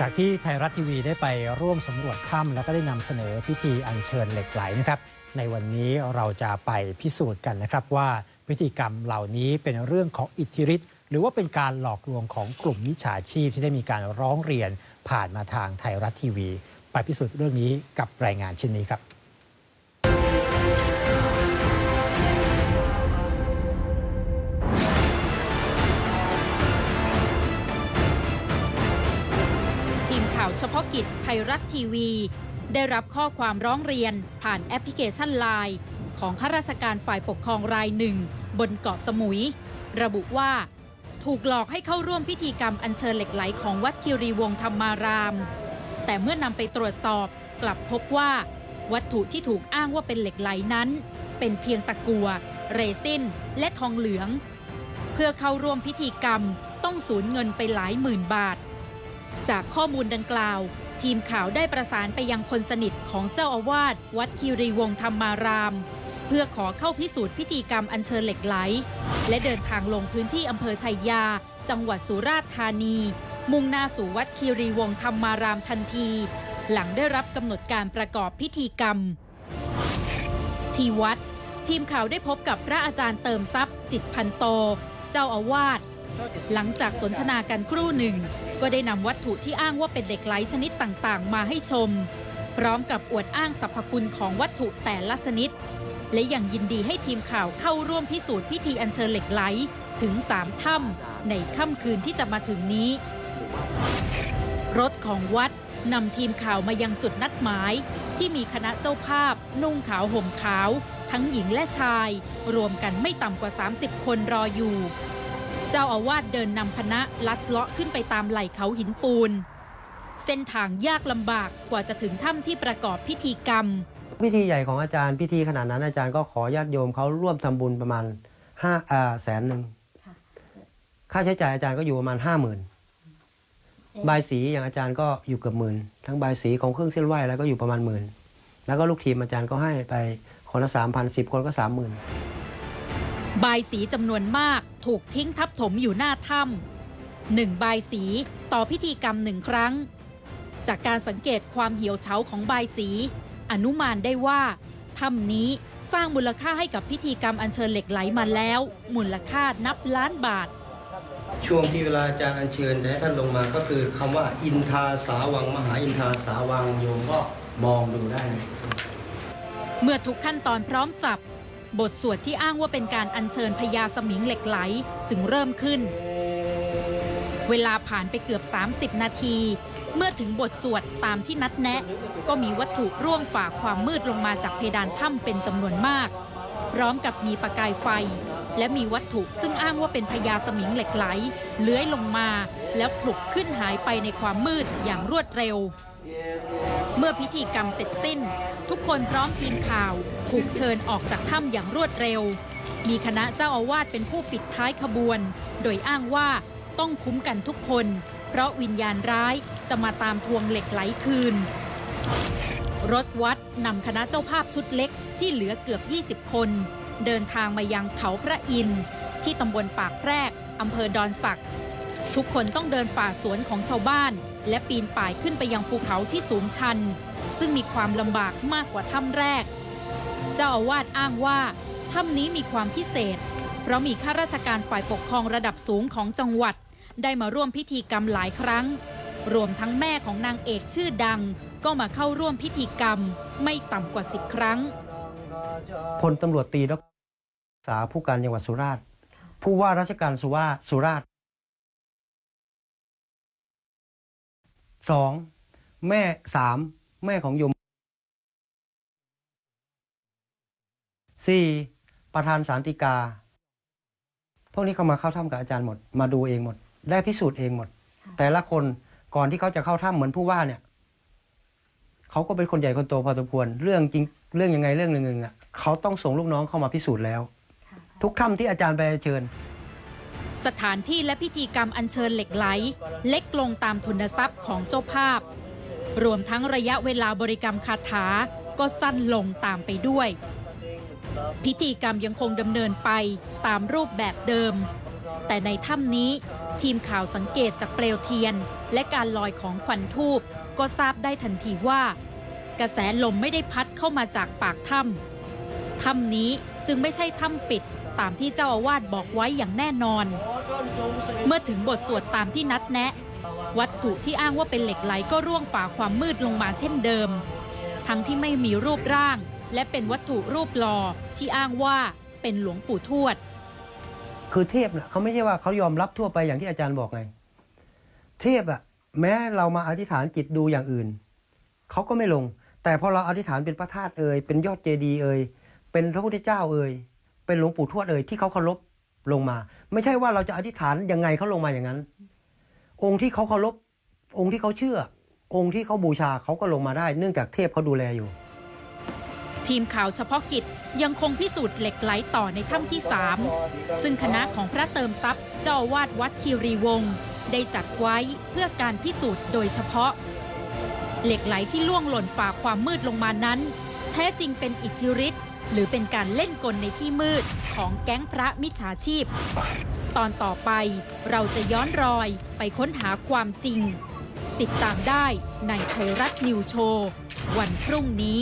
จากที่ไทยรัฐทีวีได้ไปร่วมสำรวจถ้ำแล้วก็ได้นำเสนอพิธีอัญเชิญเหล็กไหลนะครับ ในวันนี้เราจะไปพิสูจน์กันนะครับว่าพิธีกรรมเหล่านี้เป็นเรื่องของอิทธิฤทธิ์หรือว่าเป็นการหลอกลวงของกลุ่มมิจฉาชีพที่ได้มีการร้องเรียนผ่านมาทางไทยรัฐทีวี ไปพิสูจน์เรื่องนี้กับรายงานชิ้นนี้ครับ เฉพาะกิจไทยรัฐทีวี ได้รับข้อความร้องเรียนผ่านแอปพลิเคชันไลน์ของข้าราชการฝ่ายปกครองรายหนึ่ง บนเกาะสมุย ระบุว่า ถูกหลอกให้เข้าร่วมพิธีกรรมอัญเชิญเหล็กไหลของวัดคิรีวงธรรมาราม แต่เมื่อนำไปตรวจสอบกลับพบว่า วัตถุที่ถูกอ้างว่าเป็นเหล็กไหลนั้น เป็นเพียงตะกัว เรซินและทองเหลือง เพื่อเข้าร่วมพิธีกรรมต้องสูญเงินไปหลายหมื่นบาท จากข้อมูลดังกล่าว ทีมข่าวได้ประสานไปยังคนสนิทของเจ้าอาวาสวัดคีรีวงธรรมาราม เพื่อขอเข้าพิสูจน์พิธีกรรมอัญเชิญเหล็กไหล และเดินทางลงพื้นที่อำเภอชัยยา จังหวัดสุราษฎร์ธานี มุ่งหน้าสู่วัดคีรีวงธรรมารามทันที หลังได้รับกำหนดการประกอบพิธีกรรม ที่วัด ทีมข่าวได้พบกับพระอาจารย์เติมทรัพย์ จิตพันโต เจ้าอาวาส หลังจากสนทนากันครู่หนึ่ง ก็ได้นำวัตถุที่อ้างว่าเป็นเหล็กไหลชนิดต่างๆ มาให้ชม พร้อมกับอวดอ้างสรรพคุณของวัตถุแต่ละชนิด และยังยินดีให้ทีมข่าวเข้าร่วมพิสูจน์พิธีอัญเชิญเหล็กไหลถึงสามถ้ำในค่ำคืนที่จะมาถึงนี้ รถของวัดนำทีมข่าวมายังจุดนัดหมาย ที่มีคณะเจ้าภาพ นุ่งขาวห่มขาว ทั้งหญิงและชาย รวมกันไม่ต่ำกว่า 30 คนรออยู่ เจ้าอาวาสเดินนำคณะลัดเลาะขึ้นไปตามไหล่เขาหินปูน เส้นทางยากลำบากกว่าจะถึงถ้ำที่ประกอบพิธีกรรม พิธีใหญ่ของอาจารย์พิธีขนาดนั้นอาจารย์ก็ขอญาติโยมเขาร่วมทำบุญประมาณห้าอ่าแสนหนึ่งค่าใช้จ่ายอาจารย์ก็อยู่ประมาณห้าหมื่นบายสีอย่างอาจารย์ก็อยู่เกือบหมื่นทั้งบายสีของเครื่องเส้นไหว้แล้วก็อยู่ประมาณหมื่นแล้วก็ลูกทีมอาจารย์ก็ให้ไปคนละสามพันสิบคนก็สามหมื่นบายสีจำนวนมาก ถูกทิ้งทับถมอยู่หน้าถ้ำหนึ่งบายสีต่อพิธีกรรมหนึ่งครั้ง จากการสังเกตความเหี่ยวเฉาของบายสี อนุมานได้ว่าถ้ำนี้สร้างมูลค่าให้กับพิธีกรรมอัญเชิญเหล็กไหลมาแล้ว มูลค่านับล้านบาท ช่วงที่เวลาอาจารย์อัญเชิญจะให้ท่านลงมาก็คือคำว่า อินทาสาวังมหาอินทาสาวังโยมก็มองดูได้ เมื่อทุกขั้นตอนพร้อมสับ บทสวดที่อ้างว่าเป็นการอัญเชิญพญาสมิงเหล็กไหลจึงเริ่มขึ้น เวลาผ่านไปเกือบ 30 นาที เมื่อถึงบทสวดตามที่นัดแนะ ก็มีวัตถุร่วงฝ่าความมืดลงมาจากเพดานถ้ำเป็นจำนวนมาก พร้อมกับมีประกายไฟ และมีวัตถุซึ่งอ้างว่าเป็นพญาสมิงเหล็กไหล เลื้อยลงมา แล้วผลุกขึ้นหายไปในความมืดอย่างรวดเร็ว เมื่อพิธีกรรมเสร็จสิ้น ทุกคนพร้อมทีมข่าว ถูกเชิญออกจากถ้ำอย่างรวดเร็ว มีคณะเจ้าอาวาสเป็นผู้ปิดท้ายขบวน โดยอ้างว่าต้องคุ้มกันทุกคน เพราะวิญญาณร้ายจะมาตามทวงเหล็กไหลคืน รถวัดนำคณะเจ้าภาพชุดเล็กที่เหลือเกือบ 20 คน เดินทางมายังเขาพระอินทร์ที่ตำบลปากแพรกอำเภอดอนสักทุกคนต้องเดินฝ่าสวนของชาวบ้าน และปีนป่ายขึ้นไปยังภูเขาที่สูงชัน ซึ่งมีความลำบากมากกว่าถ้ำแรก เจ้าอาวาสอ้างว่าถ้ำนี้มีความพิเศษ เพราะมีข้าราชการฝ่ายปกครองระดับสูงของจังหวัด ได้มาร่วมพิธีกรรมหลายครั้ง รวมทั้งแม่ของนางเอกชื่อดัง ก็มาเข้าร่วมพิธีกรรมไม่ต่ำกว่าสิบครั้งพลตำรวจตรีดสาผู้การจังหวัดสุราษฎร์ผู้ว่าราชการสุว่าสุราษฎร์สองแม่สามแม่ของโยม สี่ประธานสารติกา พวกนี้เขามาเข้าถ้ำกับอาจารย์หมด มาดูเองหมด ได้พิสูจน์เองหมด แต่ละคนก่อนที่เขาจะเข้าถ้ำเหมือนผู้ว่าเนี่ยเขาก็เป็นคนใหญ่คนโตพอสมควร เรื่องจริงเรื่องยังไงเรื่องหนึ่งๆอะเขาต้องส่งลูกน้องเข้ามาพิสูจน์แล้ว ทุกถ้ำที่อาจารย์ไปเชิญ สถานที่และพิธีกรรมอัญเชิญเหล็กไหล เล็กลงตามทุนทรัพย์ของเจ้าภาพ รวมทั้งระยะเวลาบริกรรมคาถาก็สั้นลงตามไปด้วย พิธีกรรมยังคงดำเนินไปตามรูปแบบเดิม แต่ในถ้ำนี้ทีมข่าวสังเกตจากเปลวเทียน และการลอยของควันทูบก็ทราบได้ทันทีว่า กระแสลมไม่ได้พัดเข้ามาจากปากถ้ำถ้ำนี้จึงไม่ใช่ถ้ำปิดตามที่เจ้าอาวาสบอกไว้อย่างแน่นอน เมื่อถึงบทสวดตามที่นัดแนะ วัตถุที่อ้างว่าเป็นเหล็กไหลก็ร่วงฝ่าความมืดลงมาเช่นเดิม ทั้งที่ไม่มีรูปร่าง และเป็นวัตถุรูปหล่อที่อ้างว่าเป็นหลวงปู่ทวด คือเทพน่ะเขาไม่ใช่ว่าเขายอมรับทั่วไปอย่างที่อาจารย์บอกไง เทพอะแม้เรามาอธิษฐานจิตดูอย่างอื่นเขาก็ไม่ลง แต่พอเราอธิษฐานเป็นพระธาตุเอ่ยเป็นยอดเจดีย์เอ่ยเป็นพระพุทธเจ้าเอ่ยเป็นหลวงปู่ทวดเอ่ยที่เขาเคารพลงมา ไม่ใช่ว่าเราจะอธิษฐานยังไงเขาลงมาอย่างนั้น องค์ที่เขาเคารพองค์ที่เขาเชื่อ องค์ที่เขาบูชาเขาก็ลงมาได้ เนื่องจากเทพเขาดูแลอยู่ ทีมข่าวเฉพาะกิจยังคงพิสูจน์เหล็กไหลต่อในถ้ำที่ 3 ซึ่งคณะของพระเติมทรัพย์เจ้าอาวาดวัดคีรีวงศ์ได้จัดไว้เพื่อการพิสูจน์โดยเฉพาะ เหล็กไหลที่ล่วงหล่นฝ่าความมืดลงมานั้น แท้จริงเป็นอิทธิฤทธิ์หรือเป็นการเล่นกลในที่มืดของแก๊งพระมิจฉาชีพ ตอนต่อไปเราจะย้อนรอยไปค้นหาความจริง ติดตามได้ในไทยรัฐนิวโชว์วันพรุ่งนี้